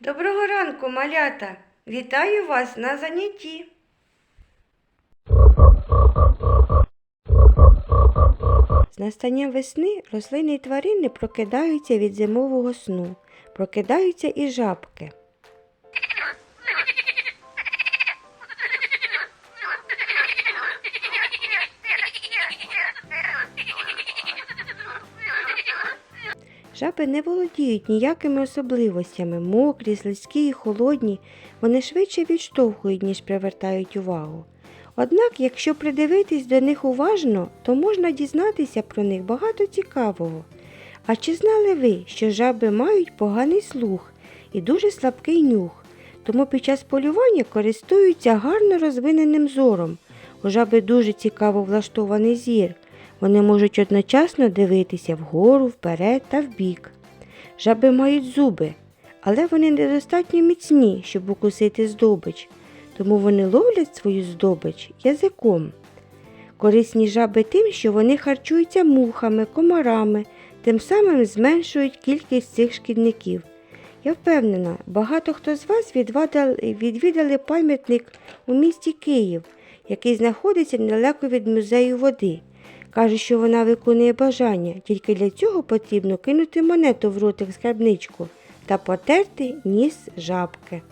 Доброго ранку, малята! Вітаю вас на занятті. З настанням весни рослини й тварини прокидаються від зимового сну, прокидаються і жабки. Жаби не володіють ніякими особливостями, мокрі, слизькі і холодні, вони швидше відштовхують, ніж привертають увагу. Однак, якщо придивитись до них уважно, то можна дізнатися про них багато цікавого. А чи знали ви, що жаби мають поганий слух і дуже слабкий нюх, тому під час полювання користуються гарно розвиненим зором. У жаби дуже цікаво влаштований зір. Вони можуть одночасно дивитися вгору, вперед та вбік. Жаби мають зуби, але вони недостатньо міцні, щоб укусити здобич, тому вони ловлять свою здобич язиком. Корисні жаби тим, що вони харчуються мухами, комарами, тим самим зменшують кількість цих шкідників. Я впевнена, багато хто з вас відвідали пам'ятник у місті Київ, який знаходиться недалеко від музею води. Каже, що вона виконує бажання, тільки для цього потрібно кинути монету в ротик скарбничку та потерти ніс жабки.